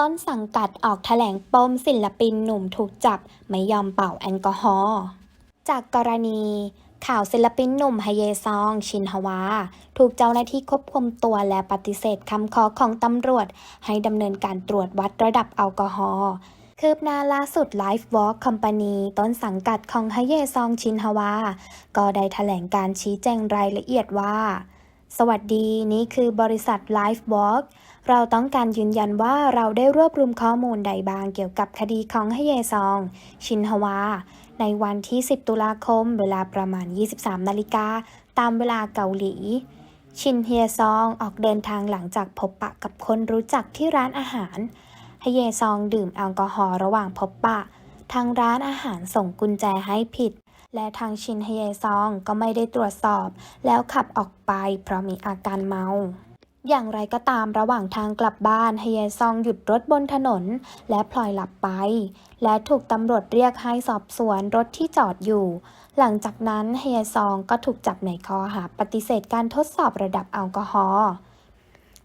ต้นสังกัดออกแถลงปมศิลปินหนุ่มถูกจับไม่ยอมเป่าแอลกอฮอล์ จากกรณี ข่าวศิลปินหนุ่มฮเยซอง ชินฮวา ถูกเจ้าหน้าที่ควบคุมตัวและปฏิเสธคำขอของตำรวจ ให้ดำเนินการตรวจวัดระดับแอลกอฮอล์คืบหน้าล่าสุด Life Walk Company ต้นสังกัดของฮเยซองชินฮวา ก็ได้แถลงการชี้แจงรายละเอียดว่า สวัสดีนี่คือบริษัท Lifewalk เราต้องการยืนยันว่าเราได้รวบรวมข้อมูลใดบางเกี่ยวกับคดีของฮเยซอง ชินฮวา ในวันที่ 10 ตุลาคม เวลาประมาณ 23 นาฬิกาตามเวลาเกาหลี ชินเฮียซองออกเดินทางหลังจากพบปะกับคนรู้จักที่ร้านอาหารฮเยซองดื่มแอลกอฮอล์ระหว่างพบปะ ทางร้านอาหารส่งกุญแจให้ผิด และทางชินเฮเยซองก็ไม่ได้ตรวจสอบ แล้วขับออกไปเพราะมีอาการเมาอย่างไรก็ตามระหว่างทางกลับบ้านเฮเยซองหยุดรถบนถนน และพลอยหลับไป และถูกตำรวจเรียกให้สอบสวนรถที่จอดอยู่ หลังจากนั้นเฮเยซองก็ถูกจับในข้อหาปฏิเสธการทดสอบระดับแอลกอฮอล์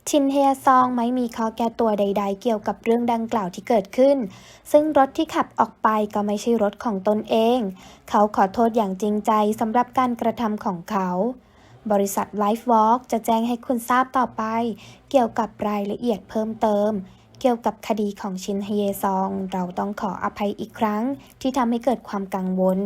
ชินเฮยซองไม่มีข้อแก้ตัวใด ๆ เกี่ยวกับเรื่องดังกล่าวที่เกิดขึ้น ซึ่งรถที่ขับออกไปก็ไม่ใช่รถของตนเอง เขาขอโทษอย่างจริงใจสำหรับการกระทำของเขา บริษัท Lifewalk จะแจ้งให้คุณทราบต่อไป เกี่ยวกับรายละเอียดเพิ่มเติม เกี่ยวกับคดีของชินเฮยซอง เราต้องขออภัยอีกครั้ง ที่ทำให้เกิดความกังวล